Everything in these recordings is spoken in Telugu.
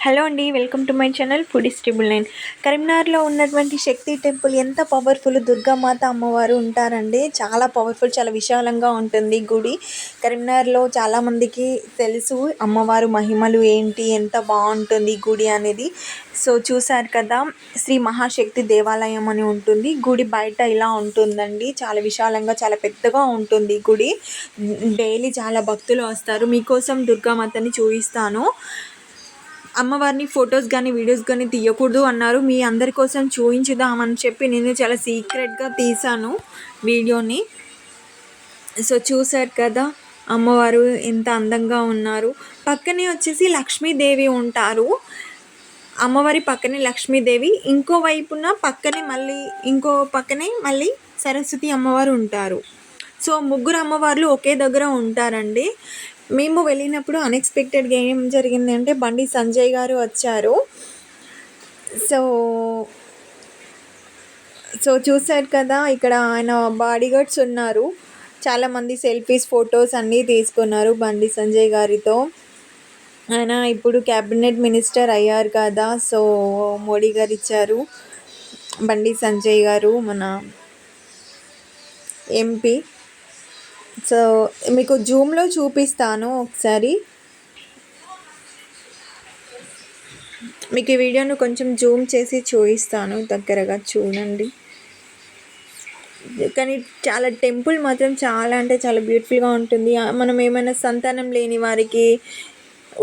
హలో అండి welcome to my channel foodies triple nine కరీంనగర్లో ఉన్నటువంటి శక్తి టెంపుల్ ఎంత పవర్ఫుల్ దుర్గామాత అమ్మవారు ఉంటారండి. చాలా పవర్ఫుల్ చాలా విశాలంగా ఉంటుంది గుడి. కరీంనగర్లో చాలామందికి తెలుసు అమ్మవారు మహిమలు ఏంటి ఎంత బాగుంటుంది గుడి అనేది. సో చూసారు కదా శ్రీ మహాశక్తి దేవాలయం అని ఉంటుంది. గుడి బయట ఇలా ఉంటుందండి. చాలా విశాలంగా చాలా పెద్దగా ఉంటుంది గుడి. డైలీ చాలా భక్తులు వస్తారు. మీకోసం దుర్గామాతని చూపిస్తాను. అమ్మవారిని ఫొటోస్ కానీ వీడియోస్ కానీ తీయకూడదు అన్నారు. మీ అందరి కోసం చూపించుదామని చెప్పి నేను చాలా సీక్రెట్గా తీశాను వీడియోని. సో చూశారు కదా అమ్మవారు ఎంత అందంగా ఉన్నారు. పక్కనే వచ్చేసి లక్ష్మీదేవి ఉంటారు. అమ్మవారి పక్కనే లక్ష్మీదేవి. ఇంకో వైపున పక్కనే మళ్ళీ ఇంకో పక్కనే మళ్ళీ సరస్వతి అమ్మవారు ఉంటారు. సో ముగ్గురు అమ్మవార్లు ఒకే దగ్గర ఉంటారండి. మేము వెళ్ళినప్పుడు అన్ఎక్స్పెక్టెడ్గా ఏం జరిగింది అంటే బండి సంజయ్ గారు వచ్చారు. సో సో చూశారు కదా ఇక్కడ ఆయన బాడీ గార్డ్స్ ఉన్నారు. చాలామంది సెల్ఫీస్ ఫొటోస్ అన్నీ తీసుకున్నారు బండి సంజయ్ గారితో. ఆయన ఇప్పుడు క్యాబినెట్ మినిస్టర్ అయ్యారు కదా సో మోడీ గారు ఇచ్చారు. బండి సంజయ్ గారు మన ఎంపీ సో మీకు జూమ్లో చూపిస్తాను ఒకసారి. మీకు ఈ వీడియోను కొంచెం జూమ్ చేసి చూపిస్తాను దగ్గరగా చూడండి. కానీ చాలా టెంపుల్ మాత్రం చాలా అంటే చాలా బ్యూటిఫుల్గా ఉంటుంది. మనం ఏమైనా సంతానం లేని వారికి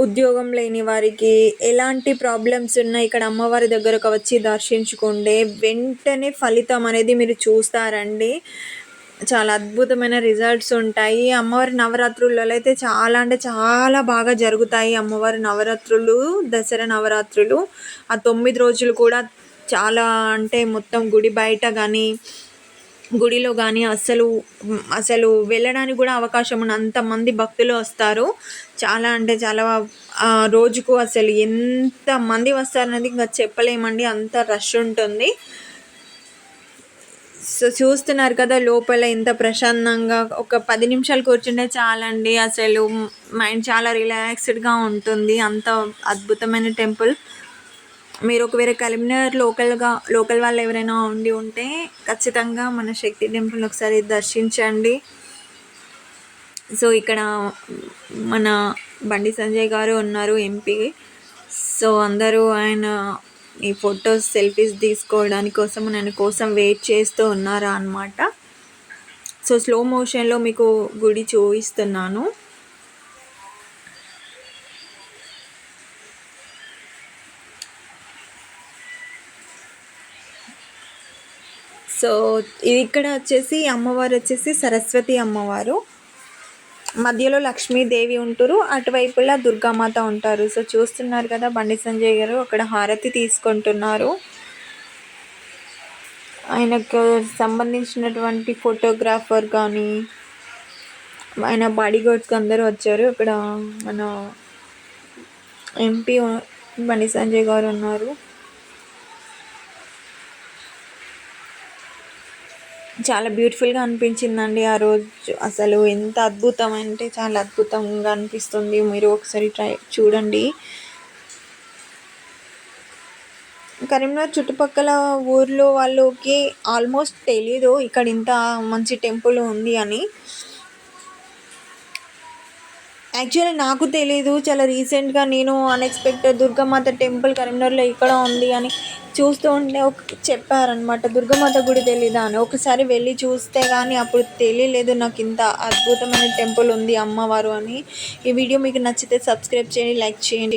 ఉద్యోగం లేని వారికి ఎలాంటి ప్రాబ్లమ్స్ ఉన్నా ఇక్కడ అమ్మవారి దగ్గరకు వచ్చి దర్శించుకుంటే వెంటనే ఫలితం అనేది మీరు చూస్తారండి. చాలా అద్భుతమైన రిజల్ట్స్ ఉంటాయి. అమ్మవారి నవరాత్రులలో అయితే చాలా అంటే చాలా బాగా జరుగుతాయి అమ్మవారి నవరాత్రులు దసరా నవరాత్రులు. ఆ తొమ్మిది రోజులు కూడా చాలా అంటే మొత్తం గుడి బయట కానీ గుడిలో కానీ అసలు అసలు వెళ్ళడానికి కూడా అవకాశం ఉన్న అంతమంది భక్తులు వస్తారు. చాలా అంటే చాలా రోజుకు అసలు ఎంత మంది వస్తారనేది ఇంకా చెప్పలేమండి. అంత రష్ ఉంటుంది. సో చూస్తున్నారు కదా లోపల ఎంత ప్రశాంతంగా ఒక పది నిమిషాలు కూర్చుంటే చాలండి. అసలు మైండ్ చాలా రిలాక్స్డ్గా ఉంటుంది. అంత అద్భుతమైన టెంపుల్. మీరు ఒకవేళ కరీంనగర్ లోకల్గా లోకల్ వాళ్ళు ఎవరైనా ఉండి ఉంటే ఖచ్చితంగా మన శక్తి టెంపుల్ ఒకసారి దర్శించండి. సో ఇక్కడ మన బండి సంజయ్ గారు ఉన్నారు ఎంపీ. సో అందరూ ఆయన ఈ ఫొటోస్ సెల్ఫీస్ తీసుకోవడానికి కోసం నన్ను కోసం వెయిట్ చేస్తూ ఉన్నారా అనమాట సో స్లో మోషన్లో మీకు గుడి చూపిస్తున్నాను. సో ఇది ఇక్కడ వచ్చేసి అమ్మవారు వచ్చేసి సరస్వతి అమ్మవారు. మధ్యలో లక్ష్మీదేవి ఉంటారు అటువైపులా దుర్గామాత ఉంటారు. సో చూస్తున్నారు కదా బండి సంజయ్ గారు అక్కడ హారతి తీసుకుంటున్నారు. ఆయనకు సంబంధించినటువంటి ఫోటోగ్రాఫర్ కానీ ఆయన బాడీ గార్డ్స్ అందరూ వచ్చారు. ఇక్కడ మన ఎంపీ బండి సంజయ్ గారు ఉన్నారు. చాలా బ్యూటిఫుల్గా అనిపించిందండి ఆ రోజు. అసలు ఎంత అద్భుతం అంటే చాలా అద్భుతంగా అనిపిస్తుంది. మీరు ఒకసారి ట్రై చూడండి. కరీంనగర్ చుట్టుపక్కల ఊర్లో వాళ్ళకి ఆల్మోస్ట్ తెలీదు. ఇక్కడ ఇంత మంచి టెంపుల్ ఉంది అని. యాక్చువల్లీ నాకు తెలీదు. చాలా రీసెంట్గా నేను అన్ఎక్స్పెక్టెడ్ దుర్గామాత టెంపుల్ కరీంనగర్లో ఇక్కడ ఉంది అని చూస్తూ ఉంటే ఒక చెప్పారనమాట దుర్గామాత గుడి తెలీదా అని. ఒకసారి వెళ్ళి చూస్తే కానీ అప్పుడు తెలియలేదు నాకు ఇంత అద్భుతమైన టెంపుల్ ఉంది అమ్మవారు అని. ఈ వీడియో మీకు నచ్చితే సబ్స్క్రైబ్ చేయండి లైక్ చేయండి.